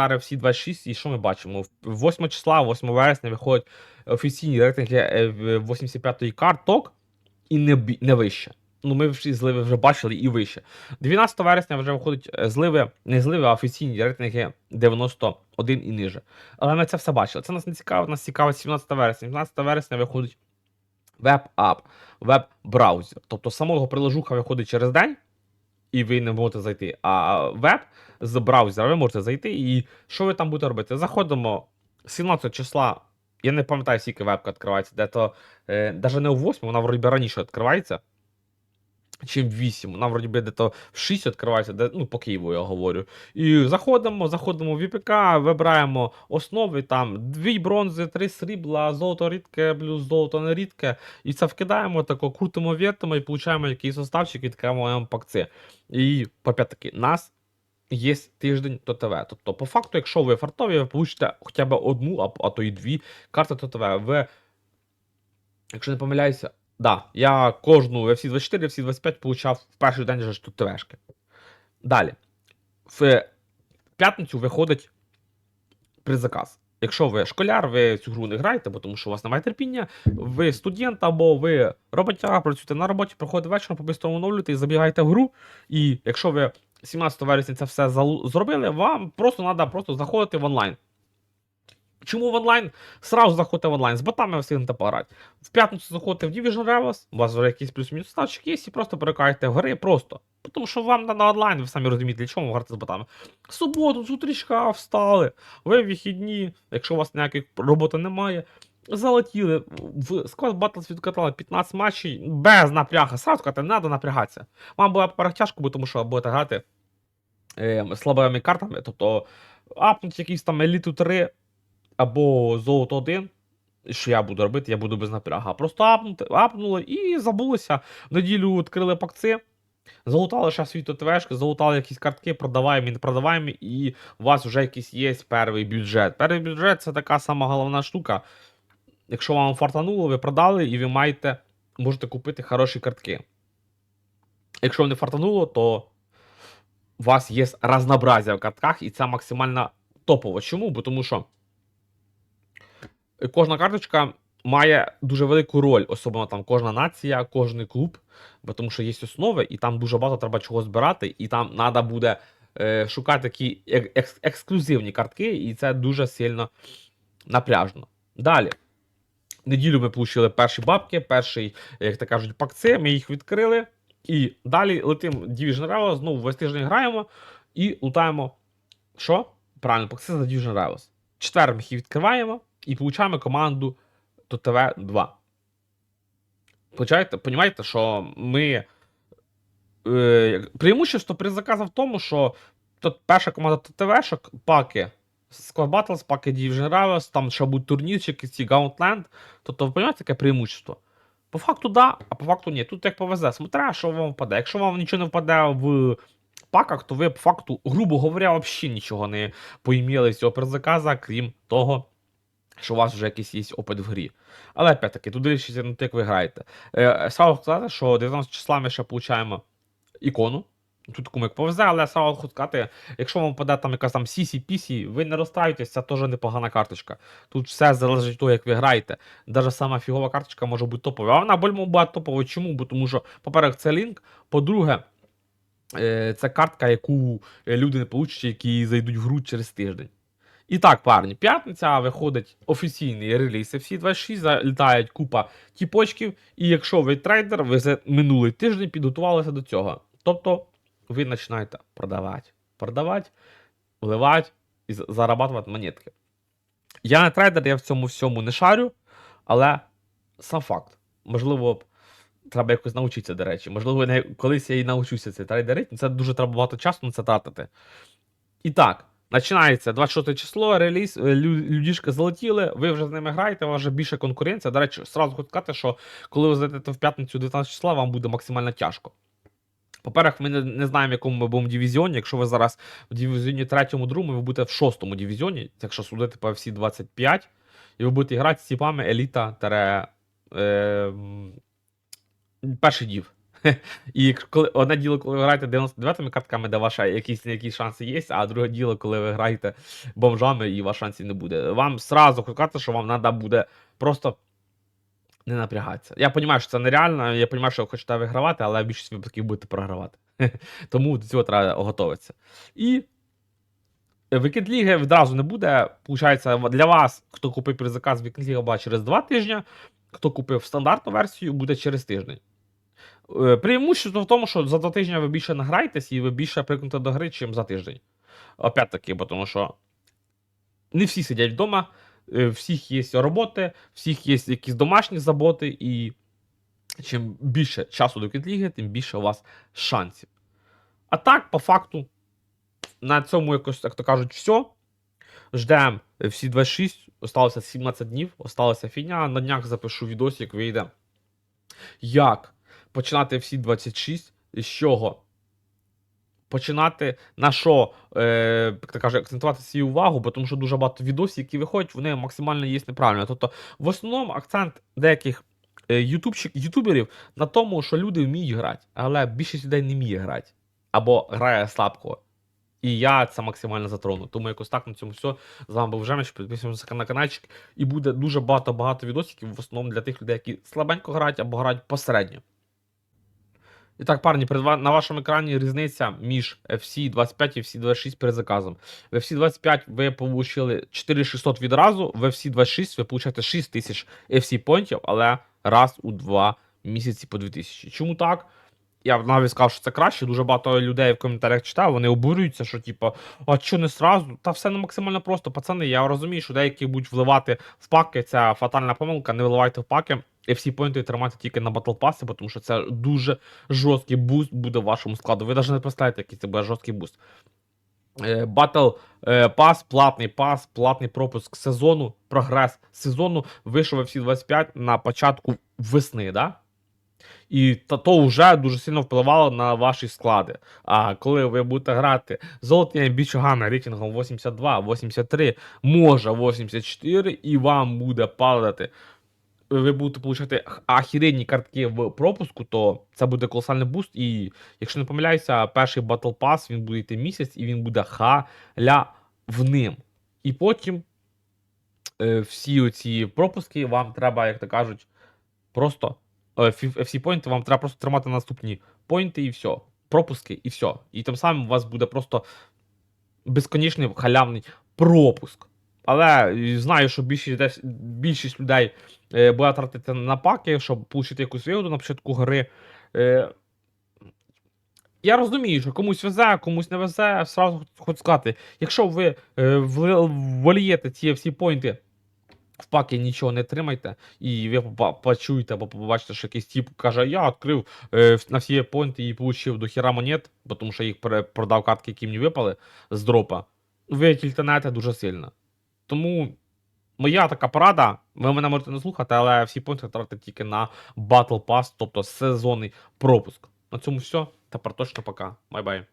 старив всі 26, і що ми бачимо? В 8 числа, 8 вересня виходять офіційні рейтинги е, 85-ї карток і не, не вище. Ну, ми всі зливи вже бачили і вище. 12 вересня вже виходять е, зливи, не зливи, а офіційні рейтинги 91 і ниже. Але ми це все бачили. Це нас не цікавить, нас цікавить 17 вересня. 17 вересня виходить веб-ап, веб-браузер.Тобто самого приложуха виходить через день, і ви не можете зайти. А веб з браузера ви можете зайти. І що ви там будете робити? Заходимо 17 числа. Я не пам'ятаю, скільки вебка відкривається, де то е, навіть не у 8, вона вроді раніше відкривається. Чим в 8. Вона вроді би де-то в 6 відкривається, де, ну, по Києву я говорю. І заходимо, заходимо в ВПК, вибираємо основи, там дві бронзи, три срібла, золото рідке, плюс золото не рідке. І це вкидаємо, тако крутимо, вертимо і получаємо якийсь составчик, відкриваємо пакці. І опять-таки, нас є тиждень ТТВ. Тобто, по факту, якщо ви фартові, ви получите хоча б одну, а, то і дві карти ТТВ. Ви, якщо не помиляюся, да, я кожну FC24, FC25 получав в перший день же тут Далі. В п'ятницю виходить предзаказ. Якщо ви школяр, ви цю гру не граєте, бо тому що у вас немає терпіння, ви студент або ви роботяга, працюєте на роботі, проходить вечором, по-бистрому оновлюєте і забігаєте в гру. І якщо ви 17 вересня це все зробили, вам просто треба просто заходити в онлайн. Чому в онлайн? Сразу заходите в онлайн, з ботами встигнете пограти. В п'ятницю заходите в Division Rivals, у вас вже якийсь плюс-мінус ставчик є, і просто перекаєте в гри просто. Тому що вам треба онлайн, ви самі розумієте, для чого ви грати з ботами. В суботу, з утрічка встали, ви вихідні, якщо у вас ніяких роботи немає, залетіли, в склад Battles відкатали 15 матчів без напряга. Кажете, не треба напрягатися. Вам буде поперед тяжко, тому що будете грати е, слабими картами, тобто апнуть якийсь там еліту 3 або золото 1. Що я буду робити? Я буду без напряга. Просто апнути, апнули і забулися. В неділю відкрили пакци, залутали ще свій ТТВшки, залутали якісь картки, продаваємо і не продаваємо, і у вас вже якийсь є перший бюджет. Перший бюджет це така сама головна штука. Якщо вам фартануло, ви продали і ви маєте, можете купити хороші картки. Якщо не фартануло, то у вас є разнообразие в картках, і це максимально топово. Чому? Бо тому що кожна карточка має дуже велику роль, особливо там кожна нація, кожен клуб, бо тому що є основи, і там дуже багато треба чого збирати, і там треба буде е, шукати такі ек- екс- ексклюзивні картки, і це дуже сильно напряжно. Далі. Неділю ми отримали перші бабки, перший, як то кажуть, пакци, ми їх відкрили. І далі летимо Division Rivals, знову весь тиждень граємо і лутаємо. Що? Правильно, пакци за Division Rivals. Четвер ми їх відкриваємо і получаємо команду ТТВ 2. Получаєте, понімаєте, що ми. Е, преимущество заказу в тому, що тут перша команда ТТВшок, паки Squad Battles, паки Division Rivals, там ще будуть турнірчики, ці Gauntland. Тобто, ви розумієте, яке преимущество? По факту, да, а по факту ні. Тут як повезе, смотря, що вам впаде. Якщо вам нічого не впаде в паках, то ви по факту, грубо говоря, взагалі нічого не поіміли з цього предзаказа, крім того, що у вас вже якийсь є опит в грі. Але опять-таки, тут дивлячись на те, як ви граєте. Е, сразу сказати, що 19 числа ми ще получаємо ікону. Тут кому як повезе, але сразу хочу сказати, якщо вам впаде там якась там сісі-пісі, ви не розстраюйтесь, це теж непогана карточка. Тут все залежить від того, як ви граєте. Даже сама фігова карточка може бути топова. А вона більмо буде топова. Чому? Бо тому що, по-перше, це лінк. По-друге, е, це картка, яку е, люди не получать, які зайдуть в гру через тиждень. І так, парні, п'ятниця виходить офіційний реліз всі 26 залітають купа тіпочків, і якщо ви трейдер, ви за минулий тиждень підготувалися до цього. Тобто ви починаєте продавати, продавати, вливати і зарабатувати монетки. Я не трейдер, я в цьому всьому не шарю, але сам факт. Можливо, треба якось навчитися, до речі. Можливо, колись я і навчуся це трейдерити, це дуже треба багато часу на це тратити. І так, починається 26 число, реліз, е, людішки залетіли, ви вже з ними граєте, у вас вже більше конкуренція. До речі, сразу хочу сказати, що коли ви зайдете в п'ятницю 19 числа, вам буде максимально тяжко. По-перше, ми не, не знаємо, в якому ми будемо дивізіоні. Якщо ви зараз в дивізіоні третьому, другому, ви будете в шостому дивізіоні, якщо судити по всі 25, і ви будете грати з типами еліта тере, е, перший дів. І коли одне діло, коли ви граєте 99-ми картками, де ваша якісь якісь шанси є, а друге діло, коли ви граєте бомжами і ваших шансів не буде. Вам сразу хочу сказати, що вам треба буде просто не напрягатися. Я розумію, що це нереально, я розумію, що хочете вигравати, але в більшості випадків будете програвати. Тому до цього треба готуватися. І Вікенд ліги відразу не буде. Получається, для вас, хто купив перезаказ Вікенд Ліга була через 2 тижні, хто купив стандартну версію, буде через тиждень. Е, Преимущество в тому, що за 2 тижні ви більше награєтесь і ви більше прикнете до гри, чим за тиждень. Опять-таки, тому що не всі сидять вдома, всіх є роботи, всіх є якісь домашні заботи, і чим більше часу до Вікенд-ліги, тим більше у вас шансів. А так, по факту, на цьому якось, як то кажуть, все. Ждемо всі 26, осталося 17 днів, осталася фігня. На днях запишу відос, як вийде. Як починати всі 26, з чого? Починати на що, е, то каже, акцентувати свою увагу, бо тому що дуже багато відосів, які виходять, вони максимально є неправильно. Тобто, в основному акцент деяких е, ютубчик, ютуберів на тому, що люди вміють грати, але більшість людей не вміє грати. Або грає слабко. І я це максимально затрону. Тому якось так на цьому все. З вами був Жемич, підписуємося на каналчик. І буде дуже багато-багато відосиків, в основному для тих людей, які слабенько грають або грають посередньо. І так, парні, перед на вашому екрані різниця між FC25 і FC26 перезаказом. В FC25 ви получили 4600 відразу, в FC26 ви получаєте 6000 FC понтів, але раз у два місяці по 2000. Чому так? Я навіть сказав, що це краще. Дуже багато людей в коментарях читав, вони обурюються, що типу, а що не сразу? Та все не максимально просто. Пацани, я розумію, що деякі будуть вливати в паки. Це фатальна помилка, не вливайте в паки. І всі поінти тримайте тільки на Battle Pass, тому що це дуже жорсткий буст буде в вашому складу. Ви навіть не представляєте, який це буде жорсткий буст. Е, Battle е, платний пас, платний пропуск сезону, прогрес сезону вийшов всі 25 на початку весни, да? І та то вже дуже сильно впливало на ваші склади. А коли ви будете грати золотими бічогами рейтингом 82, 83, може 84, і вам буде падати. Ви будете получати ахіренні картки в пропуску, то це буде колосальний буст. І якщо не помиляюся, перший Battle Pass він буде йти місяць і він буде халявним. І потім е, всі оці пропуски вам треба, як то кажуть, просто е, FC поінти, вам треба просто тримати наступні поінти і все. Пропуски і все. І тим самим у вас буде просто безконечний халявний пропуск. Але знаю, що більшість, більшість людей е, буде тратити на паки, щоб отримати якусь вигоду на початку гри. Е, я розумію, що комусь везе, комусь не везе. Сразу хочу сказати, якщо ви е, волієте ці всі поінти в паки нічого не тримайте, і ви почуєте або побачите, що якийсь тип каже, я відкрив на всі поінти і отримав до хіра монет, тому що їх продав картки, які мені випали з дропа. Ви тільтанете дуже сильно. Тому моя така порада, ви мене можете не слухати, але всі пункти тратите тільки на Battle Pass, тобто сезонний пропуск. На цьому все. Тепер точно пока. Бай-бай.